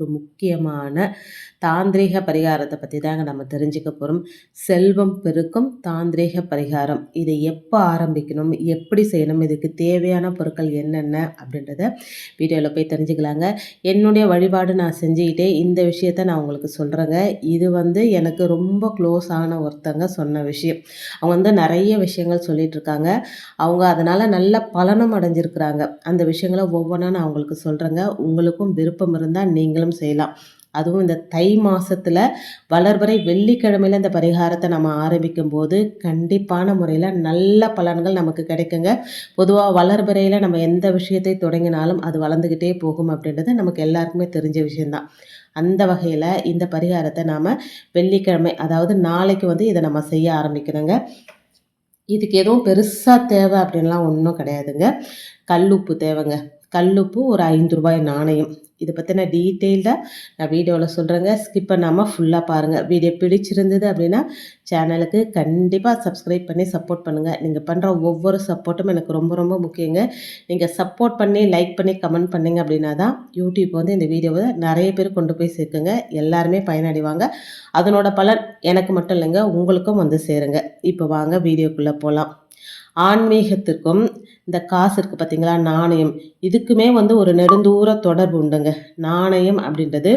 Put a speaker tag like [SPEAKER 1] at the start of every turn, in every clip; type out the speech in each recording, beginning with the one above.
[SPEAKER 1] ஒரு முக்கியமான தாந்திரீக பரிகாரத்தை பற்றி தாங்க நம்ம தெரிஞ்சுக்க போகிறோம் செல்வம் பெருக்கும் தாந்திரீக பரிகாரம். இதை எப்போ ஆரம்பிக்கணும்? எப்படி செய்யணும்? இதுக்கு தேவையான பொருட்கள் என்னென்ன? அப்படின்றத வீடியோவில் போய் தெரிஞ்சுக்கலாங்க. என்னுடைய வழிபாடு நான் செஞ்சுக்கிட்டே இந்த விஷயத்த நான் உங்களுக்கு சொல்கிறேங்க இது வந்து எனக்கு ரொம்ப க்ளோஸ் ஆன ஒருத்தங்க சொன்ன விஷயம். அவங்க வந்து நிறைய விஷயங்கள் சொல்லிகிட்ருக்காங்க அவங்க அதனால் நல்ல பலனும் அடைஞ்சிருக்கிறாங்க. அந்த விஷயங்களை ஒவ்வொன்றா நான் அவங்களுக்கு சொல்கிறேங்க உங்களுக்கும் விருப்பம் இருந்தால் நீங்களும் செய்யலாம். அதுவும் இந்த தை மாதத்தில் வளர்வரை வெள்ளிக்கிழமையில் இந்த பரிகாரத்தை நம்ம ஆரம்பிக்கும் போது கண்டிப்பான முறையில் நல்ல பலன்கள் நமக்கு கிடைக்குங்க. பொதுவாக வளர்வரையில் நம்ம எந்த விஷயத்தை தொடங்கினாலும் அது வளர்ந்துக்கிட்டே போகும் அப்படின்றது நமக்கு எல்லாருக்குமே தெரிஞ்ச விஷயந்தான் அந்த வகையில் இந்த பரிகாரத்தை நாம் வெள்ளிக்கிழமை அதாவது நாளைக்கு வந்து இதை நம்ம செய்ய ஆரம்பிக்கணுங்க. இதுக்கு எதுவும் பெருசாக தேவை அப்படின்லாம் ஒன்றும் கிடையாதுங்க. கல்லுப்பு தேவைங்க. கல்லுப்பு ஒரு ஐந்து ரூபாய் நாணயம். இதை பற்றின டீட்டெயில்டாக நான் வீடியோவில் சொல்கிறேங்க ஸ்கிப் பண்ணாமல் ஃபுல்லாக பாருங்கள் வீடியோ பிடிச்சிருந்தது அப்படின்னா சேனலுக்கு கண்டிப்பாக சப்ஸ்கிரைப் பண்ணி சப்போர்ட் பண்ணுங்கள் நீங்கள் பண்ணுற ஒவ்வொரு சப்போர்ட்டும் எனக்கு ரொம்ப ரொம்ப முக்கியங்க. நீங்கள் சப்போர்ட் பண்ணி லைக் பண்ணி கமெண்ட் பண்ணிங்க அப்படின்னா தான் யூடியூப் வந்து இந்த வீடியோவை நிறைய பேர் கொண்டு போய் சேர்க்குங்க. எல்லாருமே பயனடைவாங்க. அதனோட பலன் எனக்கு மட்டும் இல்லைங்க உங்களுக்கும் வந்து சேருங்க. இப்போ வாங்க வீடியோக்குள்ளே போகலாம் ஆன்மீகத்திற்கும் இந்த காசு இருக்குது பார்த்தீங்களா நாணயம். இதுக்குமே வந்து ஒரு நெடுந்தூர தொடர்பு உண்டுங்க. நாணயம் அப்படின்றது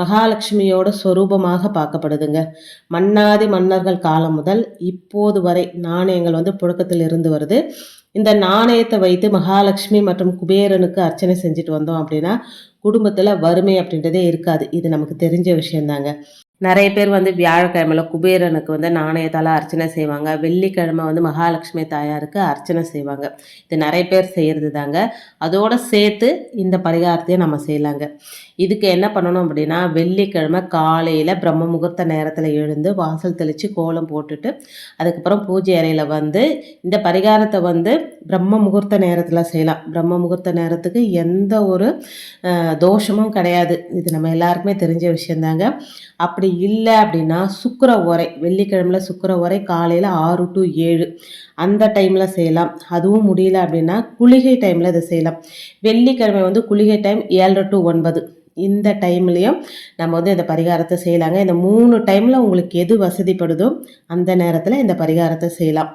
[SPEAKER 1] மகாலட்சுமியோட சொரூபமாக பார்க்கப்படுதுங்க. மன்னாதி மன்னர்கள் காலம் முதல் இப்போது வரை நாணயங்கள் வந்து புழக்கத்தில் இருந்து வருது. இந்த நாணயத்தை வைத்து மகாலட்சுமி மற்றும் குபேரனுக்கு அர்ச்சனை செஞ்சுட்டு வந்தோம் அப்படின்னா குடும்பத்தில் வறுமை அப்படின்றதே இருக்காது. இது நமக்கு தெரிஞ்ச விஷயந்தாங்க நிறைய பேர் வந்து வியாழக்கிழமையில் குபேரனுக்கு வந்து நாணயத்தால் அர்ச்சனை செய்வாங்க. வெள்ளிக்கிழமை வந்து மகாலட்சுமி தாயாருக்கு அர்ச்சனை செய்வாங்க. இது நிறைய பேர் செய்கிறது தாங்க அதோடு சேர்த்து இந்த பரிகாரத்தையும் நம்ம செய்யலாங்க. இதுக்கு என்ன பண்ணணும் அப்படின்னா வெள்ளிக்கிழமை காலையில் பிரம்ம முகூர்த்த நேரத்தில் எழுந்து வாசல் தெளித்து கோலம் போட்டுட்டு அதுக்கப்புறம் பூஜை அறையில் வந்து இந்த பரிகாரத்தை வந்து பிரம்ம முகூர்த்த நேரத்தில் செய்யலாம். பிரம்ம முகூர்த்த நேரத்துக்கு எந்த ஒரு தோஷமும் கிடையாது. இது நம்ம எல்லாருக்குமே தெரிஞ்ச விஷயந்தாங்க. அப்படி இல்லை அப்படின்னா சுக்கர உரை வெள்ளிக்கிழமையில் சுக்கர உரை காலையில் ஆறு டு ஏழு. அந்த டைமில் செய்யலாம். அதுவும் முடியல அப்படின்னா குளிகை டைமில் இதை செய்யலாம். வெள்ளிக்கிழமை வந்து குளிகை டைம் ஏழரை டு ஒன்பது. இந்த டைம்லேயும் நம்ம வந்து இந்த பரிகாரத்தை செய்யலாங்க. இந்த மூணு டைமில் உங்களுக்கு எது வசதிப்படுதோ அந்த நேரத்தில் இந்த பரிகாரத்தை செய்யலாம்.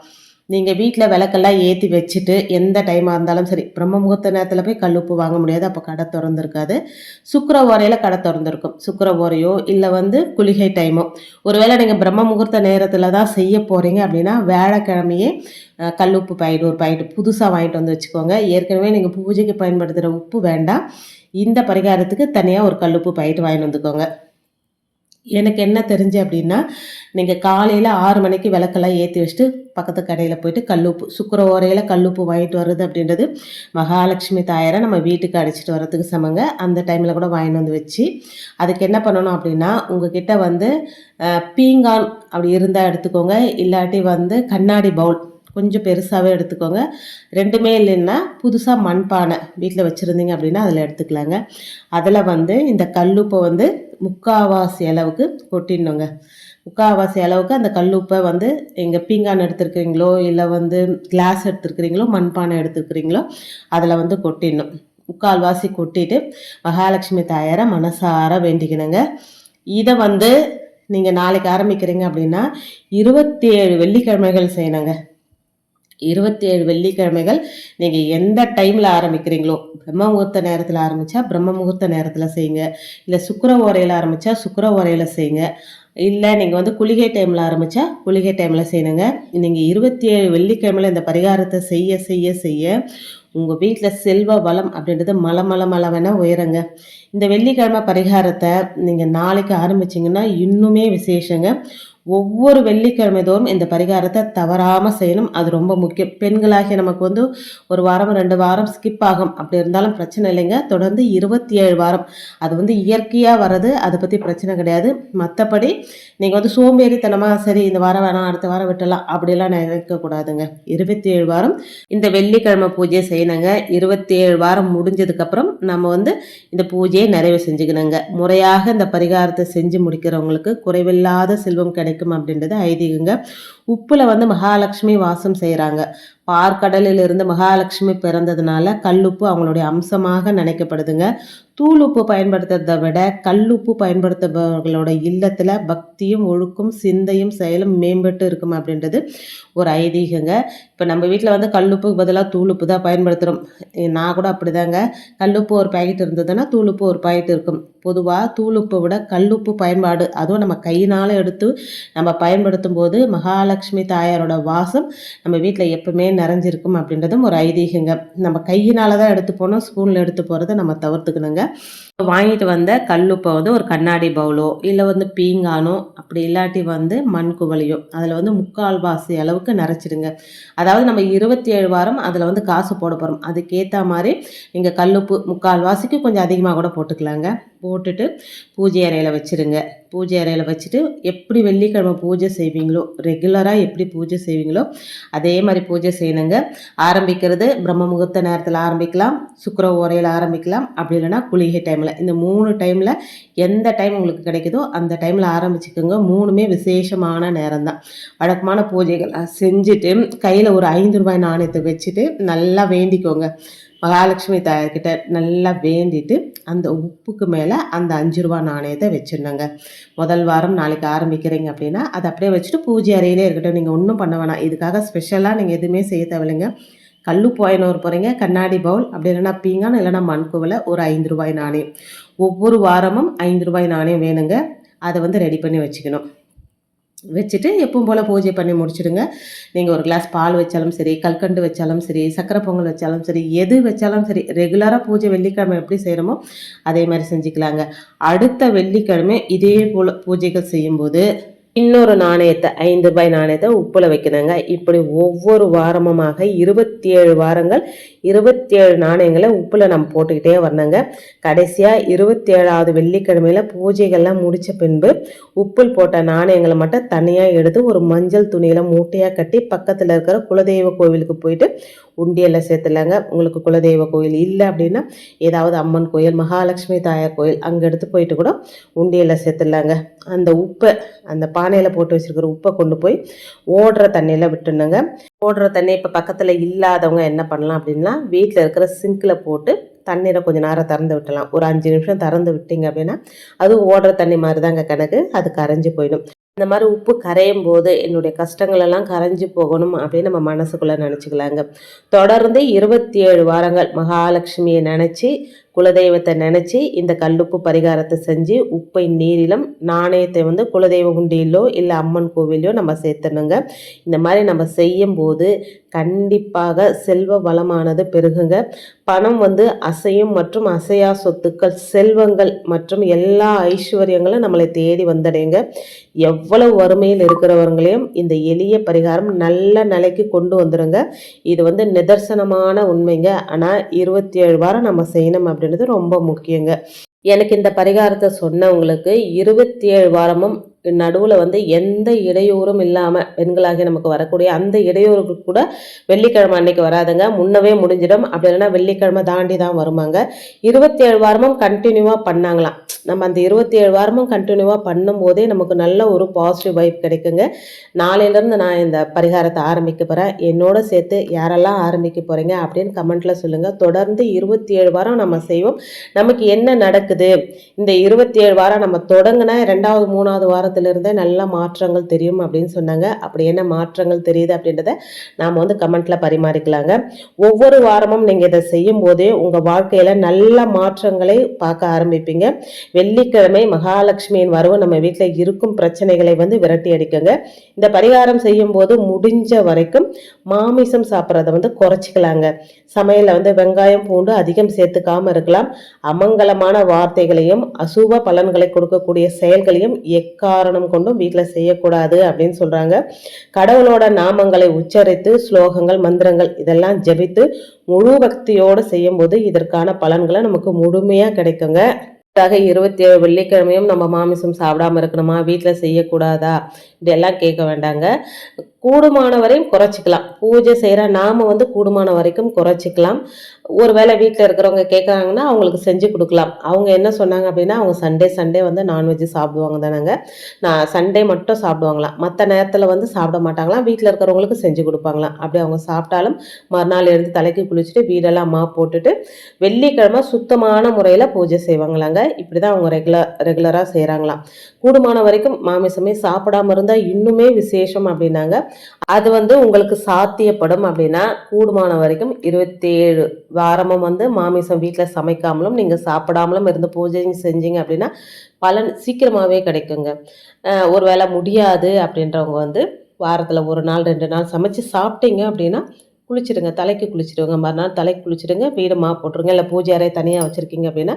[SPEAKER 1] நீங்கள் வீட்டில் விளக்கெல்லாம் ஏற்றி வச்சுட்டு எந்த டைமாக இருந்தாலும் சரி பிரம்ம முகூர்த்த நேரத்தில் போய் கல்லுப்பு வாங்க முடியாது. அப்போ கடை திறந்துருக்காது. சுக்கர ஓரையில் கடை திறந்துருக்கும். சுக்கர ஓரையோ இல்லை வந்து குளிகை டைமோ ஒருவேளை நீங்கள் பிரம்ம முகூர்த்த நேரத்தில் தான் செய்ய போகிறீங்க அப்படின்னா வேலைக்கிழமையே கல்லுப்பு பயிடு ஒரு பாயிண்ட் புதுசாக வாங்கிட்டு வந்து வச்சுக்கோங்க. ஏற்கனவே நீங்கள் பூஜைக்கு பயன்படுத்துகிற உப்பு வேண்டாம். இந்த பரிகாரத்துக்கு தனியாக ஒரு கல்லுப்பு பாயிண்ட் வாங்கிட்டு வந்துக்கோங்க. எனக்கு என்ன தெரிஞ்சு அப்படின்னா நீங்கள் காலையில் ஆறு மணிக்கு விளக்கெல்லாம் ஏற்றி வச்சுட்டு பக்கத்து கடையில் போயிட்டு கல்லுப்பு சுக்கர ஓரையில் கல்லுப்பு வாங்கிட்டு வர்றது அப்படின்றது மகாலட்சுமி தாயரை நம்ம வீட்டுக்கு அடிச்சிட்டு வர்றதுக்கு சமங்க. அந்த டைமில் கூட வாங்கிட்டு வந்து வச்சு அதுக்கு என்ன பண்ணணும் அப்படின்னா உங்ககிட்ட வந்து பீங்கான் அப்படி இருந்தால் எடுத்துக்கோங்க. இல்லாட்டி வந்து கண்ணாடி பவுல் கொஞ்சம் பெருசாகவே எடுத்துக்கோங்க. ரெண்டுமே இல்லைன்னா புதுசாக மண்பானை வீட்டில் வச்சுருந்தீங்க அப்படின்னா அதில் எடுத்துக்கலாங்க. அதில் வந்து இந்த கல்லுப்பை வந்து முக்காவாசி அளவுக்கு கொட்டிடணுங்க. முக்கால்வாசி அளவுக்கு அந்த கல்லுப்பை வந்து எங்கள் பீங்கான் எடுத்துருக்கிறீங்களோ இல்லை வந்து கிளாஸ் எடுத்துருக்கிறீங்களோ மண்பானை எடுத்துருக்கிறீங்களோ அதில் வந்து கொட்டிடணும். முக்கால்வாசி கொட்டிட்டு மகாலட்சுமி தாயாரை மனசார வேண்டிக்கணுங்க. இதை வந்து நீங்கள் நாளைக்கு ஆரம்பிக்கிறீங்க அப்படின்னா இருபத்தி ஏழு வெள்ளிக்கிழமைகள் செய்யணுங்க. இருபத்தி ஏழு வெள்ளிக்கிழமைகள் நீங்கள் எந்த டைமில் ஆரம்பிக்கிறீங்களோ பிரம்ம முகூர்த்த நேரத்தில் ஆரம்பித்தா பிரம்ம முகூர்த்த நேரத்தில் செய்யுங்க. இல்லை சுக்கர ஓரையில் ஆரம்பித்தா சுக்கர ஓரையில் செய்யுங்க. இல்லை நீங்கள் வந்து குளிகை டைமில் ஆரம்பித்தா குளிகை டைமில் செய்யணுங்க. நீங்கள் இருபத்தி ஏழு வெள்ளிக்கிழமையில் இந்த பரிகாரத்தை செய்ய செய்ய செய்ய உங்கள் வீட்டில் செல்வ வளம் அப்படின்றது மலை மலை மலை வேணால் உயருங்க. இந்த வெள்ளிக்கிழமை பரிகாரத்தை நீங்கள் நாளைக்கு ஆரம்பிச்சிங்கன்னா இன்னுமே விசேஷங்க. ஒவ்வொரு வெள்ளிக்கிழமை தோறும் இந்த பரிகாரத்தை தவறாமல் செய்யணும். அது ரொம்ப முக்கியம். பெண்களாகிய நமக்கு வந்து ஒரு வாரம் ரெண்டு வாரம் ஸ்கிப் ஆகும். அப்படி இருந்தாலும் பிரச்சனை இல்லைங்க. தொடர்ந்து இருபத்தி ஏழு வாரம். அது வந்து இயற்கையாக வர்றது அதை பற்றி பிரச்சனை கிடையாது. மற்றபடி நீங்கள் வந்து சோம்பேறித்தனமாக சரி இந்த வாரம் வேணாம் அடுத்த வாரம் விட்டலாம் அப்படிலாம் நினைக்கக்கூடாதுங்க. இருபத்தி ஏழு வாரம் இந்த வெள்ளிக்கிழமை பூஜையை செய்யணுங்க. இருபத்தி ஏழு வாரம் முடிஞ்சதுக்கப்புறம் நம்ம வந்து இந்த பூஜையை நிறைவு செஞ்சுக்கணுங்க. முறையாக இந்த பரிகாரத்தை செஞ்சு முடிக்கிறவங்களுக்கு குறைவில்லாத செல்வம் கிடைக்கும் கிடைக்கும் அப்படின்றது ஐதீகங்க. உப்பில் வந்து மகாலட்சுமி வாசம் செய்கிறாங்க பார்க்கடலிலிருந்து மகாலட்சுமி பிறந்ததுனால கல்லுப்பு அவங்களுடைய அம்சமாக நினைக்கப்படுதுங்க. தூளுப்பு பயன்படுத்துறதை விட கல்லுப்பு பயன்படுத்துபவர்களோட இல்லத்தில் பக்தியும் ஒழுக்கும் சிந்தையும் செயலும் மேம்பட்டு இருக்கும் அப்படின்றது ஒரு ஐதீகங்க. இப்போ நம்ம வீட்டில் வந்து கல்லுப்புக்கு பதிலாக தூளுப்பு தான் பயன்படுத்துகிறோம் நான் கூட அப்படிதாங்க. கல்லுப்பு ஒரு பாக்கெட் இருந்ததுன்னா தூளுப்பு ஒரு பாக்கெட் இருக்கும். பொதுவாக தூளுப்பை விட கல்லுப்பு பயன்பாடு. அதுவும் நம்ம கையினால் எடுத்து நம்ம பயன்படுத்தும் போது மகாலட்சுமி தாயாரோட வாசம் நம்ம வீட்டில் எப்பவுமே நிறைஞ்சிருக்கும் அப்படின்றதும் ஒரு ஐதீகங்க. நம்ம கையினால தான் எடுத்து போனோம் ஸ்பூனில் எடுத்து போகிறத நம்ம தவிர்த்துக்கணுங்க. வாங்கிட்டு வந்த கல்லுப்பை வந்து ஒரு கண்ணாடி பவுலோ இல்லை வந்து பீங்கானோ அப்படி இல்லாட்டி வந்து மண் குவளையோ அதில் வந்து முக்கால் வாசி அளவுக்கு நிறச்சிடுங்க அதாவது நம்ம இருபத்தி ஏழு வாரம் அதில் வந்து காசு போட போகிறோம் அதுக்கேற்ற மாதிரி நீங்கள் கல்லுப்பு முக்கால் வாசிக்கு கொஞ்சம் அதிகமாக கூட போட்டுக்கலாங்க. போட்டுட்டு பூஜை அறையில் வச்சுருங்க. பூஜை அறையில் வச்சுட்டு எப்படி வெள்ளிக்கிழமை பூஜை செய்வீங்களோ ரெகுலராக எப்படி பூஜை செய்வீங்களோ அதே மாதிரி பூஜை செய்யணுங்க. ஆரம்பிக்கிறது பிரம்ம முகூர்த்த நேரத்தில் ஆரம்பிக்கலாம் சுக்கர ஓரையில் ஆரம்பிக்கலாம் அப்படி இல்லைன்னா குளிகை டைமில் இந்த மூணு டைமில் எந்த டைம் உங்களுக்கு கிடைக்குதோ அந்த டைமில் ஆரம்பிச்சுக்கோங்க. மூணுமே விசேஷமான நேரம் தான் வழக்கமான பூஜைகள் செஞ்சுட்டு கையில் ஒரு ஐந்து ரூபாய் நாணயத்தை வச்சுட்டு நல்லா வேண்டிக்கோங்க. மகாலட்சுமி தாயார்கிட்ட நல்லா வேண்டிட்டு அந்த உப்புக்கு மேலே அந்த அஞ்சு ரூபா நாணயத்தை வச்சிருந்தாங்க முதல் வாரம் நாளைக்கு ஆரம்பிக்கிறீங்க அப்படின்னா அதை அப்படியே வச்சுட்டு பூஜை அறையிலே இருக்கட்டும். நீங்கள் ஒன்றும் பண்ண வேணாம். இதுக்காக ஸ்பெஷலாக நீங்கள் எதுவுமே செய்ய தேவையில்லைங்க. கல்லு போயினோர் போகிறீங்க கண்ணாடி பவுல் அப்படி இல்லைன்னா பீங்கான் இல்லைன்னா மண்குவில் ஒரு ஐந்து ரூபாய் நாணயம். ஒவ்வொரு வாரமும் ஐந்து ரூபாய் நாணயம் வேணுங்க. அதை வந்து ரெடி பண்ணி வச்சுக்கணும். வச்சுட்டு எப்பவும் போல் பூஜை பண்ணி முடிச்சுடுங்க. நீங்கள் ஒரு கிளாஸ் பால் வச்சாலும் சரி கல்கண்டு வச்சாலும் சரி சக்கரை பொங்கல் வச்சாலும் சரி எது வச்சாலும் சரி ரெகுலராக பூஜை வெள்ளிக்கிழமை எப்படி செய்கிறோமோ அதே மாதிரி செஞ்சுக்கலாங்க. அடுத்த வெள்ளிக்கிழமை இதே போல் பூஜைகள் செய்யும்போது இன்னொரு நாணயத்தை ஐந்து ரூபாய் நாணயத்தை உப்பில் வைக்கணுங்க. இப்படி ஒவ்வொரு வாரமுமாக இருபத்தி ஏழு வாரங்கள் இருபத்தி ஏழு நாணயங்களை உப்பில் நம்ம போட்டுக்கிட்டே வரணுங்க. கடைசியாக இருபத்தி ஏழாவது வெள்ளிக்கிழமையில் பூஜைகள்லாம் முடித்த பின்பு உப்பில் போட்ட நாணயங்களை மட்டும் தனியாக எடுத்து ஒரு மஞ்சள் துணியில் மூட்டையாக கட்டி பக்கத்தில் இருக்கிற குலதெய்வ கோவிலுக்கு போயிட்டு உண்டியலில் சேர்த்துலாங்க உங்களுக்கு குலதெய்வ கோயில் இல்லை அப்படின்னா ஏதாவது அம்மன் கோயில் மகாலட்சுமி தாயார் கோயில் அங்கே எடுத்து போயிட்டு கூட உண்டியலில் சேர்த்துடலாங்க. அந்த உப்பை அந்த பானையில் போட்டு வச்சுருக்கிற உப்பை கொண்டு போய் ஓடுற தண்ணியில் விட்டுணுங்க ஓடுற தண்ணி இப்போ பக்கத்தில் இல்லாதவங்க என்ன பண்ணலாம் அப்படின்னா வீட்டில் இருக்கிற சிங்கில் போட்டு தண்ணீரை கொஞ்சம் நேரம் திறந்து விட்டலாம் ஒரு அஞ்சு நிமிஷம் திறந்து விட்டிங்க அப்படின்னா அதுவும் ஓடுற தண்ணி மாதிரி தாங்க கணக்கு. அது கரைஞ்சி போயிடும். இந்த மாதிரி உப்பு கரையும் போது என்னுடைய கஷ்டங்கள் எல்லாம் கரைஞ்சி போகணும் அப்படின்னு நம்ம மனசுக்குள்ளே நினச்சிக்கலாங்க. தொடர்ந்து இருபத்தி ஏழு வாரங்கள் மகாலட்சுமியை நினச்சி குலதெய்வத்தை நினச்சி இந்த கல்லுப்பு பரிகாரத்தை செஞ்சு உப்பை நீரிலும் நாணயத்தை வந்து குலதெய்வ குண்டியிலோ இல்லை அம்மன் கோவிலையோ நம்ம சேர்த்தணுங்க. இந்த மாதிரி நம்ம செய்யும் போது கண்டிப்பாக செல்வ வளமானது பெருகுங்க. பணம் வந்து அசையும் மற்றும் அசையா சொத்துக்கள் செல்வங்கள் மற்றும் எல்லா ஐஸ்வர்யங்களும் நம்மளை தேடி வந்தடைங்க எவ்வளவு வறுமையில் இருக்கிறவங்களையும் இந்த எளிய பரிகாரம் நல்ல நிலைக்கு கொண்டு வந்துடுங்க இது வந்து நிதர்சனமான உண்மைங்க. ஆனால் இருபத்தி ஏழு வாரம் நம்ம செய்யணும் அப்படி அப்படின்றது ரொம்ப முக்கியங்க. எனக்கு இந்த பரிகாரத்தை சொன்னவங்களுக்கு இருபத்தி ஏழு வாரமும் நடுவில் வந்து எந்த இடையூறும் இல்லாமல் பெண்களாகி நமக்கு வரக்கூடிய அந்த இடையூறுக்கு கூட வெள்ளிக்கிழமை அன்னைக்கு வராதுங்க. முன்னவே முடிஞ்சிடும். அப்படி இல்லைன்னா வெள்ளிக்கிழமை தாண்டி தான் வருமாங்க. இருபத்தி ஏழு வாரமும் கண்டினியூவாக பண்ணாங்களாம். நம்ம அந்த இருபத்தி ஏழு வாரமும் கண்டினியூவாக பண்ணும்போதே நமக்கு நல்ல ஒரு பாசிட்டிவ் வைப் கிடைக்குங்க. நாளையிலேருந்து நான் இந்த பரிகாரத்தை ஆரம்பிக்க போகிறேன் என்னோட சேர்த்து யாரெல்லாம் ஆரம்பிக்க போகிறீங்க அப்படின்னு கமெண்ட்டில் சொல்லுங்கள் தொடர்ந்து இருபத்தி ஏழு வாரம் நம்ம செய்வோம். நமக்கு என்ன நடக்குது? இந்த இருபத்தி ஏழு வாரம் நம்ம தொடங்கின ரெண்டாவது மூணாவது வாரம் இருந்தே நல்ல மாற்றங்கள் தெரியும் அப்படின்னு சொன்னாங்க. அப்படி என்ன மாற்றங்கள் தெரியுது அப்படின்றத நாம் வந்து கமெண்ட்டில் பரிமாறிக்கலாங்க. ஒவ்வொரு வாரமும் நீங்கள் இதை செய்யும் போதே உங்கள் வாழ்க்கையில் நல்ல மாற்றங்களை பார்க்க ஆரம்பிப்பீங்க. வெள்ளிக்கிழமை மகாலட்சுமியின் வரவு நம்ம வீட்டில் இருக்கும் பிரச்சனைகளை வந்து விரட்டி அடிக்குங்க. இந்த பரிகாரம் செய்யும் போது முடிஞ்ச வரைக்கும் மாமிசம் சாப்பிட்றத வந்து குறைச்சிக்கலாங்க. சமையலில் வந்து வெங்காயம் பூண்டு அதிகம் சேர்த்துக்காமல் இருக்கலாம். அமங்கலமான வார்த்தைகளையும் அசுப பலன்களை கொடுக்கக்கூடிய செயல்களையும் எக்காரணம் கொண்டும் வீட்டில் செய்யக்கூடாது அப்படின்னு சொல்கிறாங்க கடவுளோட நாமங்களை உச்சரித்து ஸ்லோகங்கள் மந்திரங்கள் இதெல்லாம் ஜபித்து முழு பக்தியோடு செய்யும்போது இதற்கான பலன்களை நமக்கு முழுமையாக கிடைக்குங்க. அதுக்காக இருபத்தி ஏழு வெள்ளிக்கிழமையும் நம்ம மாமிசம் சாப்பிடாம இருக்கணுமா? வீட்டில் செய்யக்கூடாதா? இதெல்லாம் கேட்க வேண்டாங்க. கூடுமான வரையும் குறைச்சிக்கலாம். பூஜை செய்கிற நாம வந்து கூடுமான வரைக்கும் குறைச்சிக்கலாம். ஒருவேளை வீட்டில் இருக்கிறவங்க கேட்குறாங்கன்னா அவங்களுக்கு செஞ்சு கொடுக்கலாம். அவங்க என்ன சொன்னாங்க அப்படின்னா அவங்க சண்டே சண்டே வந்து நான்வெஜ் சாப்பிடுவாங்க தானங்க. நான் சண்டே மட்டும் சாப்பிடுவாங்களாம் மற்ற நேரத்தில் வந்து சாப்பிட மாட்டாங்களாம் வீட்டில் இருக்கிறவங்களுக்கு செஞ்சு கொடுப்பாங்களாம் அப்படி அவங்க சாப்பிட்டாலும் மறுநாள் எழுந்து தலைக்கு குளிச்சுட்டு வீடெல்லாம் மா போட்டுட்டு வெள்ளிக்கிழமை சுத்தமான முறையில் பூஜை செய்வாங்களாங்க. இப்படி தான் அவங்க ரெகுலர் ரெகுலராக செய்கிறாங்களாம் கூடுமான வரைக்கும் மாமிசமே சாப்பிடாம இருந்தால் இன்னுமே விசேஷம் அப்படின்னாங்க. அது வந்து உங்களுக்கு சாத்தியப்படும் அப்படின்னா கூடுமான வரைக்கும் இருபத்தேழு வாரமும் வந்து மாமிசம் வீட்டில் சமைக்காமலும் நீங்கள் சாப்பிடாமலும் இருந்து பூஜை செஞ்சீங்க அப்படின்னா பலன் சீக்கிரமாகவே கிடைக்குங்க. ஒரு ஒருவேளை முடியாது அப்படின்றவங்க வந்து வாரத்தில் ஒரு நாள் ரெண்டு நாள் சமைச்சு சாப்பிட்டீங்க அப்படின்னா குளிச்சிடுங்க தலைக்கு குளிச்சிடுங்க மறுநாள் தலைக்கு குளிச்சிடுங்க வீடு மா போட்டுருங்க இல்லை பூஜை அறையை தனியாக வச்சுருக்கீங்க அப்படின்னா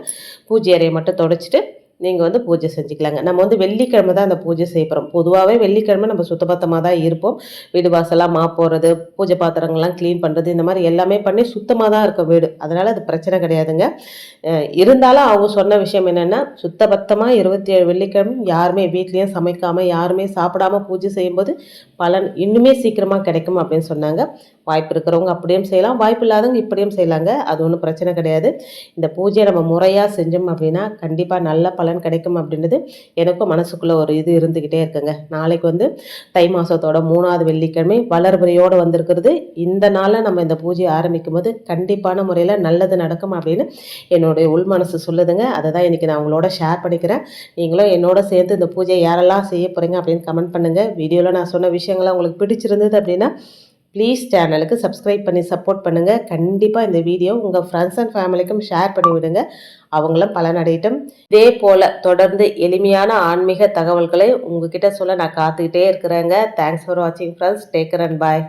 [SPEAKER 1] பூஜை அறையை மட்டும் தொடச்சிட்டு நீங்கள் வந்து பூஜை செஞ்சுக்கலாங்க. நம்ம வந்து வெள்ளிக்கிழமை தான் அந்த பூஜை செய்ய போகிறோம் பொதுவாகவே வெள்ளிக்கிழமை நம்ம சுத்தபத்தமாக தான் இருப்போம். வீடு வாசலாக மா போடுறது பூஜை பாத்திரங்கள்லாம் க்ளீன் பண்ணுறது இந்த மாதிரி எல்லாமே பண்ணி சுத்தமாக தான் இருக்கும் வீடு. அதனால் அது பிரச்சனை கிடையாதுங்க. இருந்தாலும் அவங்க சொன்ன விஷயம் என்னென்னா சுத்தபத்தமாக இருபத்தி ஏழு வெள்ளிக்கிழமை யாருமே வீட்லேயும் சமைக்காமல் யாருமே சாப்பிடாம பூஜை செய்யும்போது பலன் இன்னுமே சீக்கிரமாக கிடைக்கும் அப்படின்னு சொன்னாங்க. வாய்ப்பு இருக்கிறவங்க அப்படியும் செய்யலாம். வாய்ப்பு இல்லாதவங்க இப்படியும் செய்யலாங்க. அது ஒன்றும் பிரச்சனை கிடையாது. இந்த பூஜையை நம்ம முறையாக செஞ்சோம் அப்படின்னா கண்டிப்பாக நல்ல பலன் கிடைக்கும் அப்படின்றது எனக்கும் மனசுக்குள்ளே ஒரு இது இருந்துக்கிட்டே இருக்குங்க. நாளைக்கு வந்து தை மாதத்தோட மூணாவது வெள்ளிக்கிழமை வளர்புறையோடு வந்திருக்கிறது. இந்த நாளில் நம்ம இந்த பூஜையை ஆரம்பிக்கும் போது கண்டிப்பான முறையில் நல்லது நடக்கும் அப்படின்னு என்னுடைய உள் மனசு சொல்லுதுங்க. அதை தான் இன்றைக்கி நான் உங்களோட ஷேர் பண்ணிக்கிறேன். நீங்களும் என்னோட சேர்ந்து இந்த பூஜையை யாரெல்லாம் செய்ய போகிறீங்க அப்படின்னு கமெண்ட் பண்ணுங்கள் வீடியோவில் நான் சொன்ன விஷயங்கள்லாம் உங்களுக்கு பிடிச்சிருந்தது அப்படின்னா ப்ளீஸ் சேனலுக்கு சப்ஸ்கிரைப் பண்ணி சப்போர்ட் பண்ணுங்கள் கண்டிப்பாக இந்த வீடியோ உங்கள் ஃப்ரெண்ட்ஸ் அண்ட் ஃபேமிலிக்கும் ஷேர் பண்ணி விடுங்க. அவங்களும் பலனடையட்டும். இதே போல் தொடர்ந்து எளிமையான ஆன்மீக தகவல்களை உங்ககிட்ட சொல்ல நான் காத்துக்கிட்டே இருக்கிறேங்க. தேங்க்ஸ் ஃபார் வாட்சிங் friends take care and bye